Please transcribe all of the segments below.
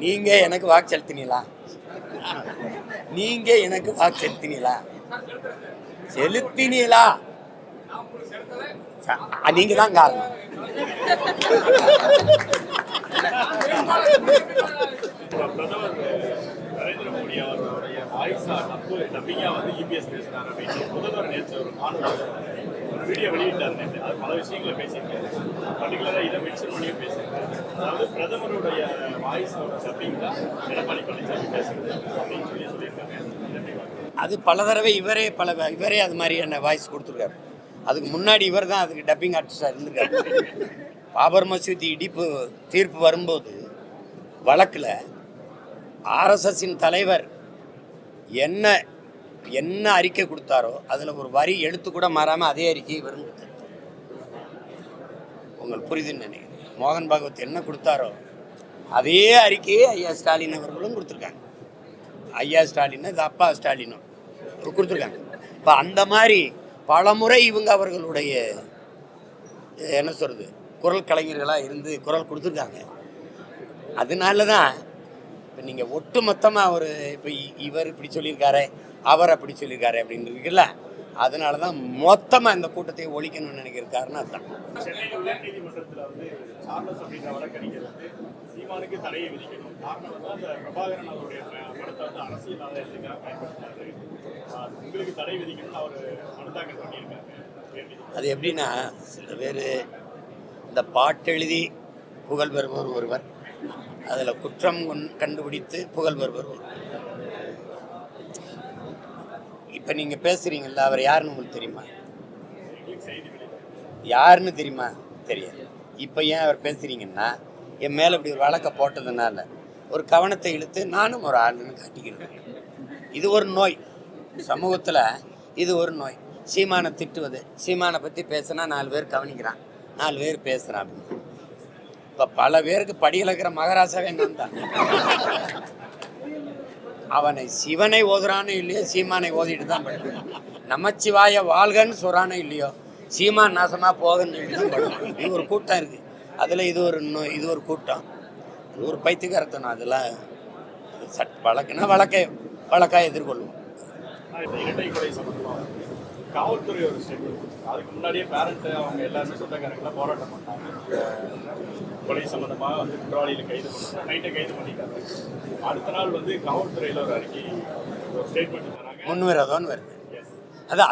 நீங்க எனக்கு வாக்கு செலுத்தினீங்களா நீங்க எனக்கு வாக்கு செலுத்தினீங்களா செலுத்தினீங்களா ச- நீங்க தான் காரணம். பிரதமர் நரேந்திர மோடி அவர்களுடைய வாய்ஸா டப்பு டப்பிங்கா வந்து இபிஎஸ் பேசினார் அப்படின்னு முதல்வர் நேற்று ஒரு மாணவர் ஒரு வீடியோ வெளியிட்டார் நேற்று. அது பல விஷயங்களை பேசியிருக்காரு. பர்டிகுலராக இதை மென்ஷன் பண்ணியும் பேசியிருக்காரு. அதாவது பிரதமருடைய வாய்ஸ் டப்பிங் தான் எடப்பாடி பழனிசாமி பேசுறது அப்படின்னு சொல்லி சொல்லியிருக்காங்க அது பல தடவை இவரே பல இவரே அது மாதிரியான வாய்ஸ் கொடுத்துருக்காரு. அதுக்கு முன்னாடி இவர் தான் அதுக்கு டப்பிங் ஆர்டிஸ்டாக இருந்திருக்காரு. பாபர் மசூதி இடிப்பு தீர்ப்பு வரும்போது வழக்கில் ஆர்எஸ்எஸ்ஸின் தலைவர் என்ன என்ன அறிக்கை கொடுத்தாரோ அதில் ஒரு வரி எழுத்து கூட மாறாமல் அதே அறிக்கையை இவரும் கொடுத்தாரு உங்களுக்கு புரிதுன்னு நினைக்கிறேன். மோகன் பாகவத் என்ன கொடுத்தாரோ அதே அறிக்கையை ஐயா ஸ்டாலின் அவர்களும் கொடுத்துருக்காங்க. ஐயா ஸ்டாலின் இது அப்பா ஸ்டாலினும் கொடுத்துருக்காங்க. இப்போ அந்த மாதிரி பல முறை இவங்க அவர்களுடைய என்ன சொல்கிறது குரல் கலைஞர்களாக இருந்து குரல் கொடுத்துருக்காங்க. அதனால தான் இப்போ நீங்கள் ஒட்டு மொத்தமாக ஒரு இப்போ இவர் இப்படி சொல்லியிருக்காரு அவர் அப்படி சொல்லியிருக்காரு அப்படின்னு இருக்குல்ல? அதனால தான் மொத்தமாக இந்த கூட்டத்தை ஒழிக்கணும்னு நினைக்கிற காரணம் அதுதான் அவர் அது எப்படின்னா சில பேர் இந்த பாட்டெழுதி புகழ் பெறுபவர் ஒருவர். அதில் குற்றம் கொண்- கண்டுபிடித்து புகழ் வருவர் இப்போ நீங்கள் பேசுகிறீங்கல்ல அவர் யாருன்னு உங்களுக்கு தெரியுமா? யாருன்னு தெரியுமா? தெரியாது. இப்போ ஏன் அவர் பேசுகிறீங்கன்னா என் மேலே இப்படி ஒரு வழக்கை போட்டதுனால ஒரு கவனத்தை இழுத்து நானும் ஒரு ஆளுன்னு காட்டிக்கிறேன். இது ஒரு நோய். சமூகத்தில் இது ஒரு நோய். சீமானை திட்டுவது சீமானை பற்றி பேசினா நாலு பேர் கவனிக்கிறான். நாலு பேர் பேசுகிறான் அப்படின்னு. இப்போ பல பேருக்கு படியிலக்கிற மகராசாவே நான் தான் அவனை சிவனை ஓதுறானோ இல்லையோ சீமானை ஓதிட்டு தான் படிப்பான். நமச்சிவாய வாழ்கன்னு சொல்றானோ இல்லையோ சீமான் நாசமாக போகன்னு சொல்லி தான் படிப்பான். இது ஒரு கூட்டம் இருக்குது அதில் இது ஒரு இன்னும் இது ஒரு கூட்டம். இது ஒரு பைத்தியக்காரத்தனம். அதெல்லாம் சட் வழக்குனா வழக்கை வழக்காக எதிர்கொள்வோம். காவல்துறை ஒரு ஸ்டெப் அதுக்கு முன்னாடியே பேரண்ட்டு அவங்க எல்லாருமே சொந்தக்காரங்களாம் போராட்டம் பண்ணாங்க. கொலை சம்பந்தமா வந்து குற்றவாளிகளை கைது பண்ணாங்க நைட்டை கைது பண்ணிட்டாங்க. அடுத்த நாள் வந்து காவல்துறையில ஒரு அறிக்கை ஒரு ஸ்டேட்மெண்ட் தராங்க. முன் விரோதம்னு வருது. எஸ்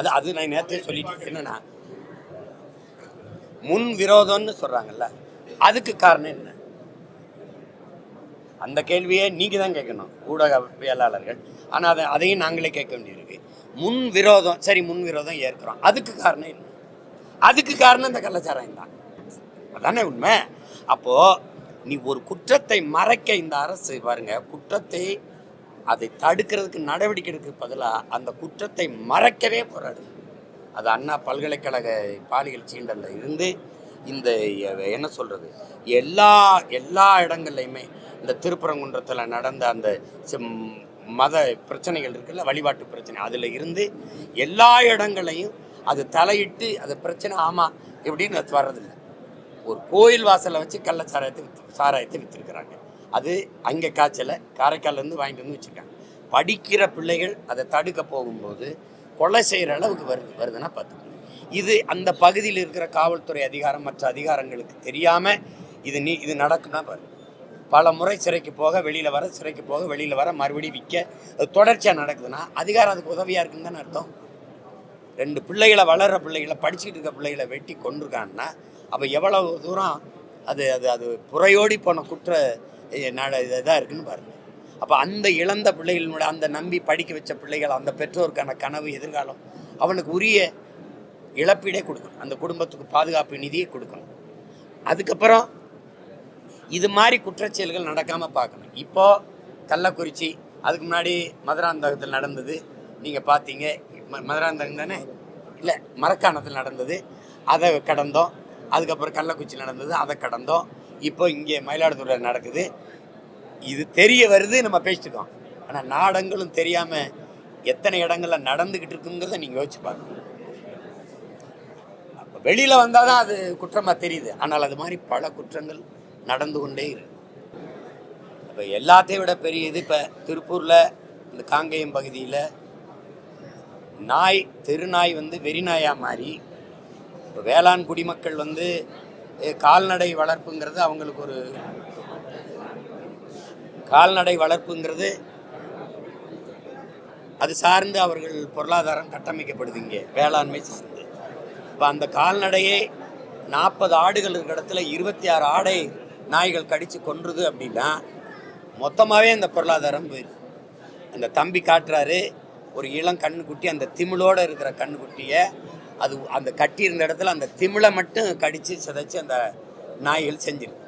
அது அது நான் நேற்றே சொல்லிட்டேன். என்னன்னா முன் விரோதம்னு சொல்றாங்கல்ல அதுக்கு காரணம் என்ன? அந்த கேள்வியை நீங்க தான் கேட்கணும் ஊடகவியலாளர்கள். ஆனால் அதை அதையும் நாங்களே கேட்க வேண்டியிருக்கு. முன் விரோதம் சரி முன் விரோதம் ஏற்கிறோம். அதுக்கு காரணம் என்ன? அதுக்கு காரணம் இந்த கள்ளச்சாராயம் தான். அதானே உண்மை? அப்போது நீ ஒரு குற்றத்தை மறைக்க இந்த அரசு பாருங்க குற்றத்தை அதை தடுக்கிறதுக்கு நடவடிக்கை எடுக்க பதிலாக அந்த குற்றத்தை மறைக்கவே போராடுது அது அண்ணா பல்கலைக்கழக பாலியல் சீண்டலில் இருந்து இந்த என்ன சொல்கிறது எல்லா எல்லா இடங்கள்லையுமே இந்த திருப்பரங்குன்றத்தில் நடந்த அந்த செம்- மத பிரச்சனைகள் இருக்குல்ல வழிபாட்டு பிரச்சனை அதில் இருந்து எல்லா இடங்களையும் அது தலையிட்டு அது பிரச்சனை ஆமாம் இப்படின்னு அது வர்றதில்லை. ஒரு கோயில் வாசலை வச்சு கள்ள சாராயத்தை விற்று சாராயத்தை விற்றுருக்குறாங்க அது அங்கே காய்ச்சலை காரைக்கால்லேருந்து வாங்கிட்டு வந்து வச்சுருக்காங்க. படிக்கிற பிள்ளைகள் அதை தடுக்க போகும்போது கொலை செய்கிற அளவுக்கு வருது வருதுன்னா பார்த்துக்கோங்க. இது அந்த பகுதியில் இருக்கிற காவல்துறை அதிகாரம் மற்ற அதிகாரங்களுக்கு தெரியாமல் இது நீ இது நடக்குன்னா பாரு. பல முறை சிறைக்கு போக வெளியில் வர சிறைக்கு போக வெளியில் வர மறுபடியும் விற்க அது தொடர்ச்சியாக நடக்குதுன்னா அதிகாரம் அதுக்கு உதவியாக இருக்குன்னு தானே அர்த்தம். ரெண்டு பிள்ளைகளை வளர்கிற பிள்ளைகளை படிச்சுக்கிட்டு இருக்க பிள்ளைகளை வெட்டி கொண்டிருக்காங்கன்னா அப்போ எவ்வளவு தூரம் அது அது அது புறையோடி போன குற்ற நட இதாக இருக்குன்னு பாருங்க. அப்போ அந்த இழந்த பிள்ளைகளோட அந்த நம்பி படிக்க வச்ச பிள்ளைகள் அந்த பெற்றோருக்கான கனவு எதிர்காலம் அவனுக்கு உரிய இழப்பீடே கொடுக்கணும். அந்த குடும்பத்துக்கு பாதுகாப்பு நிதியை கொடுக்கணும். அதுக்கப்புறம் இது மாதிரி குற்றச்செயல்கள் நடக்காமல் பார்க்கணும். இப்போது கள்ளக்குறிச்சி அதுக்கு முன்னாடி மதுராந்தகத்தில் நடந்தது. நீங்கள் பார்த்தீங்க. ம- மதுராந்தகம் தானே? இல்லை மரக்காணத்தில் நடந்தது. அதை கடந்தோம். அதுக்கப்புறம் கள்ளக்குறிச்சி நடந்தது அதை கடந்தோம். இப்போ இங்கே மயிலாடுதுறை நடக்குது. இது தெரிய வருது நம்ம பேசிட்டுக்கோம் ஆனால் நாடங்களும் தெரியாமல் எத்தனை இடங்களில் நடந்துக்கிட்டு இருக்குங்கிறத நீங்கள் யோசிச்சு பார்க்கணும். வெளியில் வந்தால் தான் அது குற்றமாக தெரியுது. ஆனால் அது மாதிரி பல குற்றங்கள் நடந்து கொண்டே இருக்கு. இப்போ எல்லாத்தையும் விட பெரிய இது இப்போ திருப்பூரில் இந்த காங்கேயம் பகுதியில் நாய் தெருநாய் வந்து வெறிநாயாக மாறி இப்போ வேளாண் குடிமக்கள் வந்து கால்நடை வளர்ப்புங்கிறது அவங்களுக்கு ஒரு கால்நடை வளர்ப்புங்கிறது அது சார்ந்து அவர்கள் பொருளாதாரம் கட்டமைக்கப்படுது இங்கே வேளாண்மை சார்ந்து. இப்போ அந்த கால்நடையே நாற்பது ஆடுகள் இருக்கிற இடத்துல இருபத்தி ஆறு ஆடை நாய்கள் கடித்து கொன்றுது அப்படின்னா மொத்தமாகவே அந்த பொருளாதாரம் போயிடுது. அந்த தம்பி காட்டுறாரு ஒரு இளம் கண்ணுக்குட்டி அந்த திமிழோடு இருக்கிற கண்ணுக்குட்டியை அது அந்த கட்டி இருந்த இடத்துல அந்த திமிழை மட்டும் கடித்து சிதைச்சு அந்த நாய்கள் செஞ்சிருக்கு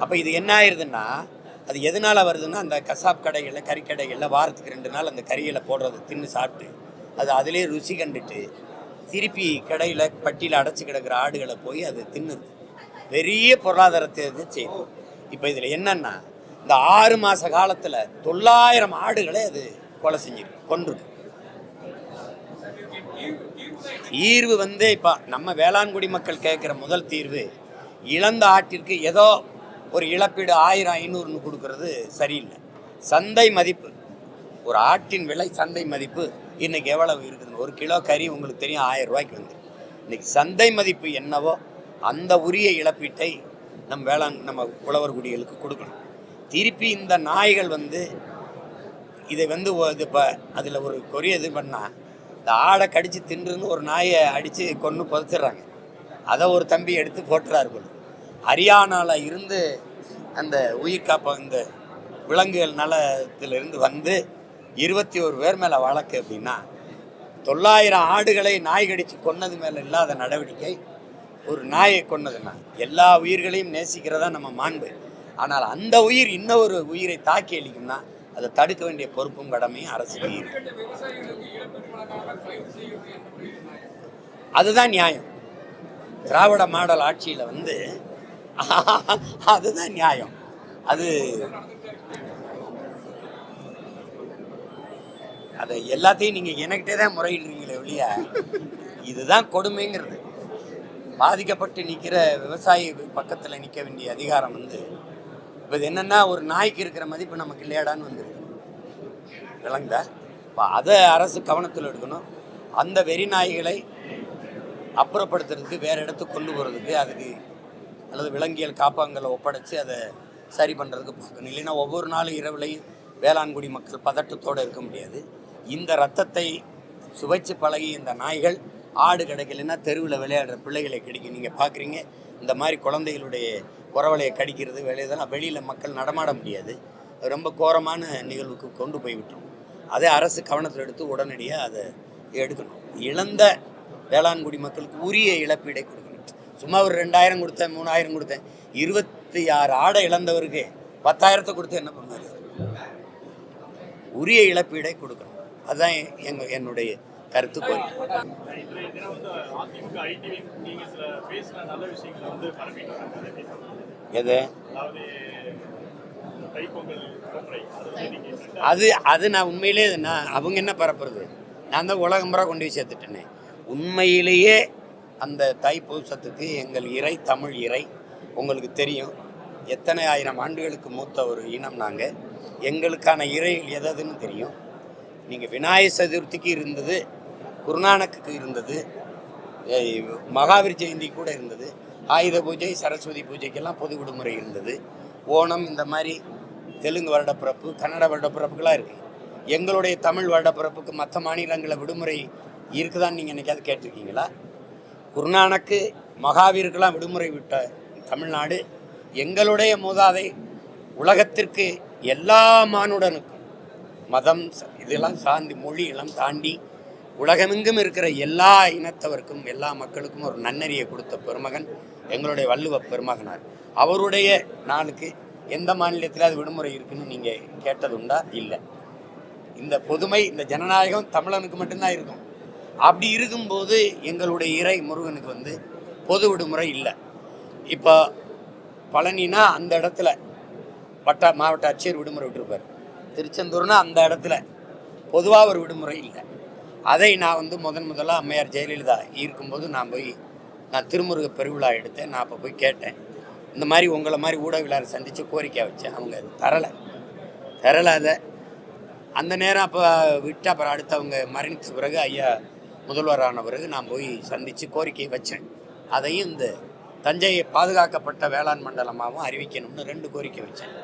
அப்போ இது என்ன ஆயிடுதுன்னா அது எதனால் வருதுன்னா அந்த கசாப் கடைகளில் கறிக்கடைகளில் வாரத்துக்கு ரெண்டு நாள் அந்த கறிகளை போடுறது தின்னு சாப்பிட்டு அது அதிலே ருசி கண்டுட்டு திருப்பி கடையில் பட்டியில் அடைச்சி கிடக்கிற ஆடுகளை போய் அது தின்னுது. பெரிய பொருளாதாரத்தை இது செய்யுது இப்போ இதில் என்னன்னா இந்த ஆறு மாத காலத்தில் தொள்ளாயிரம் ஆடுகளை அது கொலை செஞ்சிருக்கு கொண்டிருக்கு தீர்வு வந்து இப்போ நம்ம வேளாண்குடி மக்கள் கேட்குற முதல் தீர்வு இழந்த ஆட்டிற்கு ஏதோ ஒரு இழப்பீடு ஆயிரம் ஐநூறுன்னு கொடுக்கறது சரியில்லை. சந்தை மதிப்பு ஒரு ஆட்டின் விலை சந்தை மதிப்பு இன்னைக்கு எவ்வளவு இருக்குதுன்னு ஒரு கிலோ கறி உங்களுக்கு தெரியும் ஆயிரம் ரூபாய்க்கு வந்து. இன்னைக்கு சந்தை மதிப்பு என்னவோ அந்த உரிய இழப்பீட்டை நம் வேளாண் நம்ம உழவர் குடிகளுக்கு கொடுக்கணும். திருப்பி இந்த நாய்கள் வந்து இதை வந்து இது இப்போ அதில் ஒரு கொரிய இது பண்ணால் இந்த ஆடை கடித்து தின்றுன்னு ஒரு நாயை அடித்து கொன்று புதைச்சிட்றாங்க. அதை ஒரு தம்பி எடுத்து போட்டுறாரு போல. ஹரியானாவில் இருந்து அந்த உயிர் காப்ப இந்த விலங்குகள் நலத்திலிருந்து வந்து இருபத்தி ஒரு பேர் மேலே வழக்கு அப்படின்னா தொள்ளாயிரம் ஆடுகளை நாய் கடித்து கொன்னது மேலே இல்லாத நடவடிக்கை ஒரு நாயை கொன்னதுன்னா எல்லா உயிர்களையும் நேசிக்கிறதா நம்ம மாண்பு. ஆனால் அந்த உயிர் இன்னொரு உயிரை தாக்கி அளிக்கும்னா அதை தடுக்க வேண்டிய பொறுப்பும் கடமையும் அரசுக்கு அதுதான் நியாயம். திராவிட மாடல் ஆட்சியில் வந்து அதுதான் நியாயம். அது அதை எல்லாத்தையும் நீங்கள் எனக்கிட்டே தான் முறையிடுறீங்களே ஒழிய இதுதான் கொடுமைங்கிறது. பாதிக்கப்பட்டு நிற்கிற விவசாயி பக்கத்தில் நிற்க வேண்டிய அதிகாரம் வந்து இப்போ இது என்னென்னா ஒரு நாய்க்கு இருக்கிற மதிப்பு நமக்கு இல்லையாடான்னு வந்துருக்கு விளங்குதா? இப்போ அதை அரசு கவனத்தில் எடுக்கணும். அந்த வெறி நாய்களை அப்புறப்படுத்துறதுக்கு வேறு இடத்துக்கு கொண்டு போகிறதுக்கு அதுக்கு அல்லது விலங்கியல் காப்பகங்களை ஒப்படைச்சு அதை சரி பண்ணுறதுக்கு பார்க்கணும். இல்லைன்னா ஒவ்வொரு நாளும் இரவுலையும் வேளாண்குடி மக்கள் பதட்டத்தோடு இருக்க முடியாது. இந்த ரத்தத்தை சுவைச்சு பழகி இந்த நாய்கள் ஆடு கிடைக்கலன்னா தெருவில் விளையாடுற பிள்ளைகளை கிடைக்கும் நீங்கள் பார்க்குறீங்க இந்த மாதிரி குழந்தைகளுடைய உறவலையை கடிக்கிறது வெளியதெல்லாம் வெளியில் மக்கள் நடமாட முடியாது. ரொம்ப கோரமான நிகழ்வுக்கு கொண்டு போய் விட்டுரும். அதே அரசு கவனத்தில் எடுத்து உடனடியாக அதை எடுக்கணும். இழந்த வேளாண்குடி மக்களுக்கு உரிய இழப்பீடை கொடுக்கணும். சும்மா ஒரு ரெண்டாயிரம் கொடுத்தேன் மூணாயிரம் கொடுத்தேன். இருபத்தி ஆறு ஆடை இழந்தவருக்கு பத்தாயிரத்தை கொடுத்து என்ன பண்ணாரு உரிய இழப்பீடை கொடுக்கணும். அதுதான் எங்க என்னுடைய கருத்து கோரி எது? அது அது நான் உண்மையிலே நான் அவங்க என்ன பரப்புறது? நான் தான் உலகம் முறை கொண்டு போய் சேர்த்துட்டேனே. உண்மையிலேயே அந்த தைப்பூசத்துக்கு எங்கள் இறை தமிழ் இறை உங்களுக்கு தெரியும். எத்தனை ஆயிரம் ஆண்டுகளுக்கு மூத்த ஒரு இனம் நாங்கள் எங்களுக்கான இறைகள் எததுன்னு தெரியும். நீங்கள் விநாயகர் சதுர்த்திக்கு இருந்தது குருநானக்கு இருந்தது. மகாவீர் ஜெயந்தி கூட இருந்தது. ஆயுத பூஜை சரஸ்வதி பூஜைக்கெல்லாம் பொது விடுமுறை இருந்தது. ஓணம் இந்த மாதிரி தெலுங்கு வருடப்பிறப்பு கன்னட வருடப்பிறப்புகளாக இருக்குது எங்களுடைய தமிழ் வருடப்பிறப்புக்கு மற்ற மாநிலங்களில் விடுமுறை இருக்குதான்னு நீங்கள் என்னைக்காவது கேட்டிருக்கீங்களா? குருநானக்கு மகாவீருக்கெல்லாம் விடுமுறை விட்ட தமிழ்நாடு. எங்களுடைய மூதாதை உலகத்திற்கு எல்லா மானுடனுக்கும் மதம் இதெல்லாம் சார்ந்து மொழியெல்லாம் தாண்டி உலகமெங்கும் இருக்கிற எல்லா இனத்தவருக்கும் எல்லா மக்களுக்கும் ஒரு நன்னறியை கொடுத்த பெருமகன் எங்களுடைய வள்ளுவ பெருமகனார். அவருடைய நாளுக்கு எந்த மாநிலத்திலாவது விடுமுறை இருக்குன்னு நீங்கள் கேட்டது உண்டா இல்லை. இந்த பொதுமை இந்த ஜனநாயகம் தமிழனுக்கு மட்டும்தான் இருக்கும். அப்படி இருக்கும்போது எங்களுடைய இறை முருகனுக்கு வந்து பொது விடுமுறை இல்லை. இப்போ பழனினா அந்த இடத்துல வட்ட மாவட்ட ஆட்சியர் விடுமுறை விட்டுருப்பார். திருச்செந்தூர்னா அந்த இடத்துல பொதுவாக ஒரு விடுமுறை இல்லை. அதை நான் வந்து முதன் முதலாக அம்மையார் ஜெயலலிதா இருக்கும்போது நான் போய் நான் திருமுருக பெருவிழா எடுத்தேன். நான் அப்போ போய் கேட்டேன். இந்த மாதிரி உங்களை மாதிரி ஊடகவியலாளர் சந்தித்து கோரிக்கை வச்சேன். அவங்க அது தரலை. தரலை அதை. அந்த நேரம் அப்போ விட்டு அப்புறம் அடுத்து அவங்க மரணித்த பிறகு ஐயா முதல்வரான பிறகு நான் போய் சந்தித்து கோரிக்கை வச்சேன். அதையும் இந்த தஞ்சையை பாதுகாக்கப்பட்ட வேளாண் மண்டலமாகவும் அறிவிக்கணும்னு ரெண்டு கோரிக்கை வச்சேன்.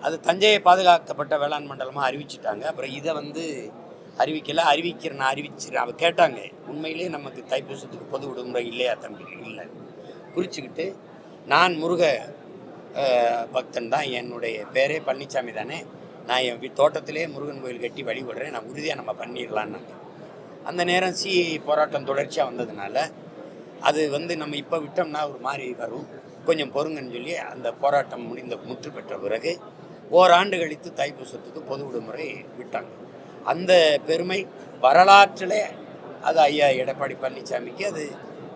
அது தஞ்சையை பாதுகாக்கப்பட்ட வேளாண் மண்டலமாக அறிவிச்சிட்டாங்க. அப்புறம் இதை வந்து அறிவிக்கல அறிவிக்கிற நான் அறிவிச்சிருக்கேன் அவ கேட்டாங்க. உண்மையிலே நமக்கு தைப்பூசத்துக்கு பொது விடுமுறை இல்லையா தம்பி? இல்லை. குறிச்சுக்கிட்டு நான் முருக பக்தன் தான் என்னுடைய பேரே பழனிசாமி தானே. நான் என் வீ- தோட்டத்திலே முருகன் கோயில் கட்டி வழிபடுறேன் நான் உறுதியாக நம்ம பண்ணிடலான்னாங்க அந்த நேரம் சி போராட்டம் தொடர்ச்சியாக வந்ததுனால அது வந்து நம்ம இப்போ விட்டோம்னா ஒரு மாதிரி வரும். கொஞ்சம் பொறுங்கன்னு சொல்லி அந்த போராட்டம் முடிந்த முற்று பெற்ற பிறகு ஓராண்டு கழித்து தைப்பூசத்துக்கு பொது விடுமுறை விட்டாங்க. அந்த பெருமை வரலாற்றிலே அது ஐயா எடப்பாடி பழனிசாமிக்கு அது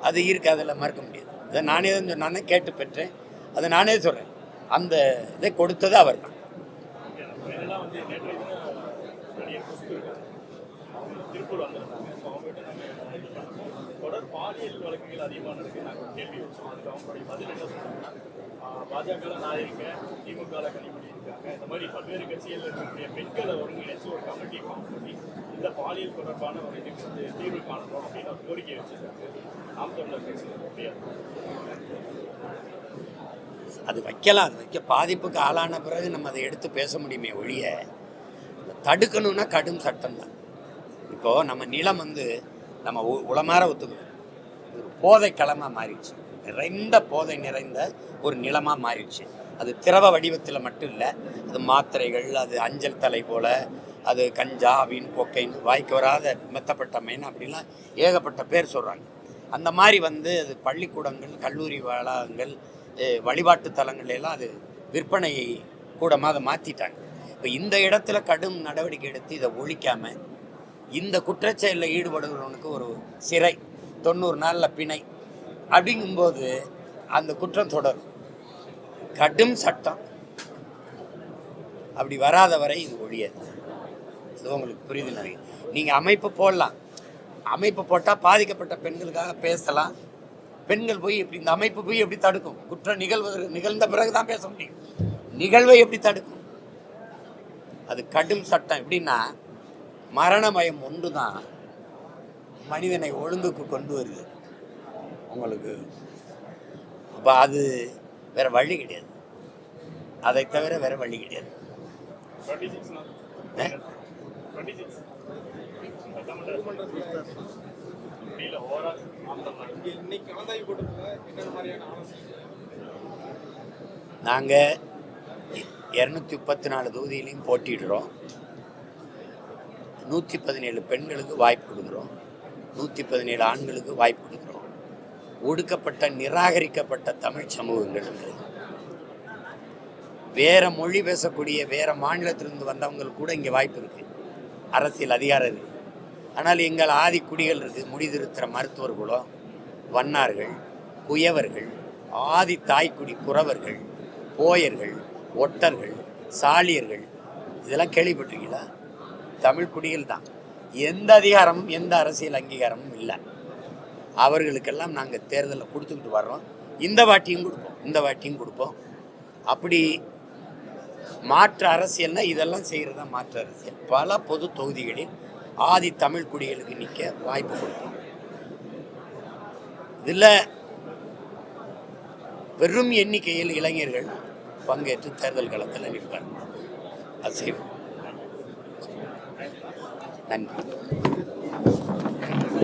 அது இருக்குது அதில் மறுக்க முடியாது. இதை நானே தான் சொ- கேட்டு பெற்றேன். அதை நானே சொல்கிறேன் அந்த இதை கொடுத்தது அவர் தான் தொடர் பாலியல் வழக்குகள் அதிகமாக நடக்குது நாங்கள் கேள்வி வச்சோம் அதுக்கு அவங்களுடைய பதில் என்ன சொன்னாங்கன்னா பாஜகவில் நான் இருக்கேன் திமுகவில் கனிமொழி இருக்காங்க. இந்த மாதிரி பல்வேறு கட்சிகள் இருக்கக்கூடிய பெண்களை ஒருங்கிணைச்சு ஒரு கமிட்டி ஃபார்ம் பண்ணி இந்த பாலியல் தொடர்பான ஒரு இதுக்கு வந்து தீர்வு காணணும் அப்படின்னு ஒரு கோரிக்கை வச்சிருக்காங்க. நாம் தமிழர் கட்சி. அது வைக்கலாம் அது வைக்க பாதிப்புக்கு ஆளான பிறகு நம்ம அதை எடுத்து பேச முடியுமே ஒழிய தடுக்கணும்னா கடும் சட்டம் தான் இப்போது நம்ம நிலம் வந்து நம்ம உளமாற ஒத்துக்கணும் ஒரு போதை களமாக மாறிடுச்சு. நிறைந்த போதை நிறைந்த ஒரு நிலமாக மாறிடுச்சு. அது திரவ வடிவத்தில் மட்டும் இல்லை அது மாத்திரைகள் அது அஞ்சல் தலை போல் அது கஞ்சா அபின் கொக்கைன்னு வாய்க்கு வராத மெத்தப்பட்ட மெயின் அப்படிலாம் ஏகப்பட்ட பேர் சொல்கிறாங்க அந்த மாதிரி வந்து அது பள்ளிக்கூடங்கள் கல்லூரி வளாகங்கள் வழிபாட்டு தலங்கள்லாம் அது விற்பனையை கூடமாக அதை மாற்றிட்டாங்க இப்போ இந்த இடத்துல கடும் நடவடிக்கை எடுத்து இதை ஒழிக்காமல் இந்த குற்றச்செயலில் ஈடுபடுகிறவனுக்கு ஒரு சிறை தொண்ணூறு நாளில் பிணை அப்படிங்கும்போது அந்த குற்றம் தொடரும். கடும் சட்டம். அப்படி வராத வரை இது ஒழியாது. இது உங்களுக்கு புரியுது நிறைய நீங்கள் அமைப்பு போடலாம். அமைப்பு போட்டால் பாதிக்கப்பட்ட பெண்களுக்காக பேசலாம். பெண்கள் போய் எப்படி இந்த அமைப்பு போய் எப்படி தடுக்கும்? குற்றம் நிகழ்வதற்கு நிகழ்ந்த பிறகு தான் பேச முடியும். நிகழ்வை எப்படி தடுக்கும்? அது கடும் சட்டம். எப்படின்னா மரணமயம் ஒன்று தான் மனிதனை ஒழுங்குக்கு கொண்டு வருது உங்களுக்கு அப்போ அது வேற வழி கிடையாது. அதை தவிர வேற வழி கிடையாது. நாங்கள் இரநூத்தி முப்பத்தி நாலு தொகுதியிலையும் போட்டிடுறோம் நூற்றி பதினேழு பெண்களுக்கு வாய்ப்பு கொடுக்குறோம். நூற்றி பதினேழு ஆண்களுக்கு வாய்ப்பு கொடுக்குறோம். ஒடுக்கப்பட்ட நிராகரிக்கப்பட்ட தமிழ் சமூகங்களுக்கு வேற மொழி பேசக்கூடிய வேற மாநிலத்திலிருந்து வந்தவங்களுக்கு கூட இங்கே வாய்ப்பு இருக்கு. அரசியல் அதிகாரம் இருக்கு. ஆனால் எங்கள் ஆதி குடிகள் இருக்கு. முடிதிருத்துகிற மருத்துவர்களோ வண்ணார்கள் குயவர்கள் ஆதி தாய்க்குடி குறவர்கள் போயர்கள் ஒட்டர்கள் சாலியர்கள். இதெல்லாம் கேள்விப்பட்டிருக்கீங்களா? தமிழ் குடிகள் தான். எந்த அதிகாரமும் எந்த அரசியல் அங்கீகாரமும் இல்லை. அவர்களுக்கெல்லாம் நாங்கள் தேர்தலில் கொடுத்துக்கிட்டு வர்றோம். இந்த வாட்டியும் கொடுப்போம் இந்த வாட்டியும் கொடுப்போம். அப்படி மாற்று அரசியல்னா இதெல்லாம் செய்கிறது தான் மாற்று அரசியல். பல பொது தொகுதிகளில் ஆதி தமிழ் குடிகளுக்கு நிற்க வாய்ப்பு கொடுப்போம். இதில் பெரும் எண்ணிக்கையில் இளைஞர்கள் பங்கேற்று தேர்தல் களத்தில் நிற்பார்கள் அது செய்வோம் நன்றி.